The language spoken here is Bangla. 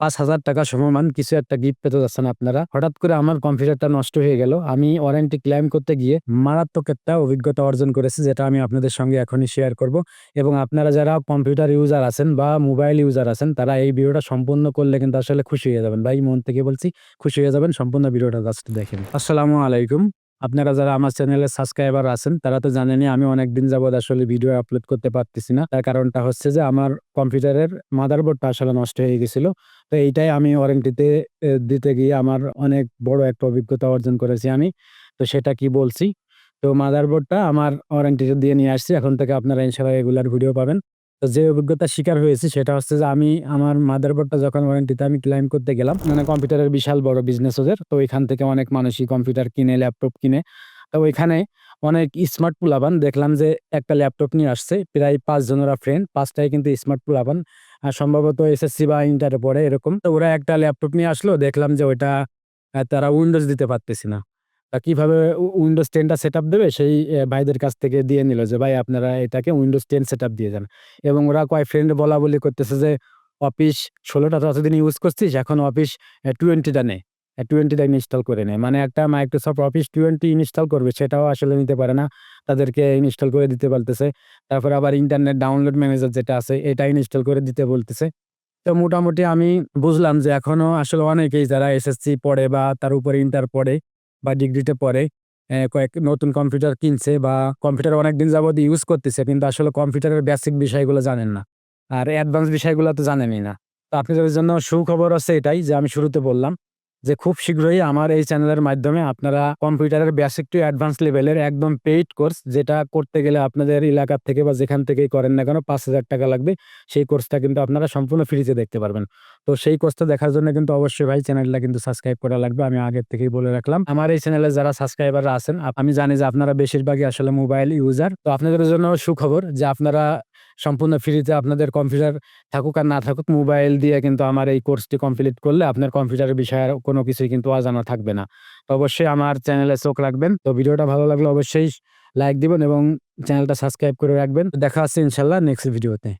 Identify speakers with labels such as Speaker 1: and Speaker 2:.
Speaker 1: পাঁচ হাজার টাকা সমমান কিছু একটা গিফট পেতে যাচ্ছেন আপনারা। হঠাৎ করে আমার কম্পিউটারটা নষ্ট হয়ে গেল। আমি ওয়ারেন্টি ক্লেম করতে গিয়ে মারাত্মক একটা অভিজ্ঞতা অর্জন করেছি, যেটা আমি আপনাদের সঙ্গে এখনই শেয়ার করব। এবং আপনারা যারা কম্পিউটার ইউজার আছেন বা মোবাইল ইউজার আছেন, তারা এই ভিডিওটা সম্পূর্ণ করলে কিন্তু আসলে খুশি হয়ে যাবেন। ভাই, মন থেকে বলছি, খুশি হয়ে যাবেন। সম্পূর্ণ ভিডিওটা জাস্ট দেখেন। আসসালামু আলাইকুম। আপনারা যারা আমার চ্যানেলের সাবস্ক্রাইবার আছেন, তারা তো জানেনই আমি অনেকদিন যাবত আসলে ভিডিও আপলোড করতে পারতেছি না। তার কারণটা হচ্ছে যে, আমার কম্পিউটারের মাদারবোর্ডটা আসলে নষ্ট হয়ে গেছিল। তো এইটাই আমি ওয়ারেন্টিতে দিতে গিয়ে আমার অনেক বড় একটা অভিজ্ঞতা অর্জন করেছি আমি। তো সেটা কি বলছি? তো মাদারবোর্ডটা আমার ওয়ারেন্টিতে দিয়ে নিয়ে আসছি। এখন থেকে আপনারা ইনশাল্লাহ রেগুলার ভিডিও পাবেন। তো যে অভিজ্ঞতার শিকার হয়েছে সেটা হচ্ছে যে আমি আমার মাদারবোর্ডটা যখন ওয়ারেন্টিতে আমি ক্লাইম করতে গেলাম মানে কম্পিউটারের বিশাল বড় বিজনেস ওদের, তো ওইখান থেকে অনেক মানুষই কম্পিউটার কিনে ল্যাপটপ কিনে, তো ওইখানে অনেক স্মার্ট পুলাবান দেখলাম যে একটা ল্যাপটপ নিয়ে আসছে, প্রায় পাঁচ জনেরা ফ্রেন্ড পাঁচটাই কিন্তু স্মার্ট পুলাবান আর সম্ভবত এসএসসি বা ইন্টারে পড়ে এরকম, তো ওরা একটা ল্যাপটপ নিয়ে আসলো, দেখলাম যে ওইটা তারা উইন্ডোজ দিতে পারতেছি না। তা কীভাবে উইন্ডোজ টেনটা সেট আপ দেবে? সেই ভাইদের কাছ থেকে দিয়ে নিল যে, ভাই, আপনারা এটাকে উইন্ডোজ টেন সেট আপ দিয়ে যান এবং ওরা কয় ফ্রেন্ড বলা বলি করতেছে যে, অফিস ষোলোটা যতদিন ইউজ করছিস, এখন অফিস টোয়েন্টিটা নেই টোয়েন্টিটা ইনস্টল করে নেয় মানে একটা মাইক্রোসফট অফিস টোয়েন্টি ইনস্টল করবে, সেটাও আসলে নিতে পারে না। তাদেরকে ইনস্টল করে দিতে বলতেছে। তারপর আবার ইন্টারনেট ডাউনলোড ম্যানেজার যেটা আছে এটা ইনস্টল করে দিতে বলতেছে। তো মোটামুটি আমি বুঝলাম যে, এখনও আসলে অনেকেই যারা এসএসসি পড়ে বা তার উপরে ইন্টার পড়ে বা ডিগ্রিতে পড়ে কয়েক নতুন কম্পিউটার কিনছে বা কম্পিউটার অনেক দিন যাবত ইউজ করতেছে, কিন্তু আসলে কম্পিউটারের বেসিক বিষয়গুলো জানেন না। আর অ্যাডভান্স বিষয়গুলো তো জানেনই না। তো আপনাদের জন্য সুখবর হচ্ছে এটাই যে আমি শুরুতে বললাম যে খুব শীঘ্রই আমার এই চ্যানেলের মাধ্যমে আপনারা কম্পিউটারের বেসিক টু অ্যাডভান্স লেভেলের একদম পেইড কোর্স যেটা করতে গেলে আপনাদের এলাকার থেকে বা যেখান থেকেই করেন না কেন পাঁচ হাজার টাকা লাগবে, সেই কোর্সটা কিন্তু আপনারা সম্পূর্ণ ফ্রিতে দেখতে পারবেন। তো সেই কোর্সটা দেখার জন্য কিন্তু অবশ্যই ভাই চ্যানেলটা কিন্তু সাবস্ক্রাইব করা লাগবে, আমি আগের থেকেই বলে রাখলাম। আমার এই চ্যানেলে যারা সাবস্ক্রাইবার আছেন আমি জানি যে আপনারা বেশিরভাগই আসলে মোবাইল ইউজার তো আপনাদের জন্য সুখবর যে আপনারা সম্পূর্ণ ফ্রিতে আপনাদের কম্পিউটার থাকুক আর না থাকুক মোবাইল দিয়ে কিন্তু আমার এই কোর্সটি কমপ্লিট করলে আপনার কম্পিউটারের বিষয়ে আর কোনো কিছুই কিন্তু অজানা থাকবে না। তো অবশ্যই আমার চ্যানেলে চোখ রাখবেন। তো ভিডিওটা ভালো লাগলে অবশ্যই লাইক দিবেন এবং চ্যানেলটা সাবস্ক্রাইব করে রাখবেন। দেখা হচ্ছে ইনশাল্লাহ নেক্সট ভিডিওতে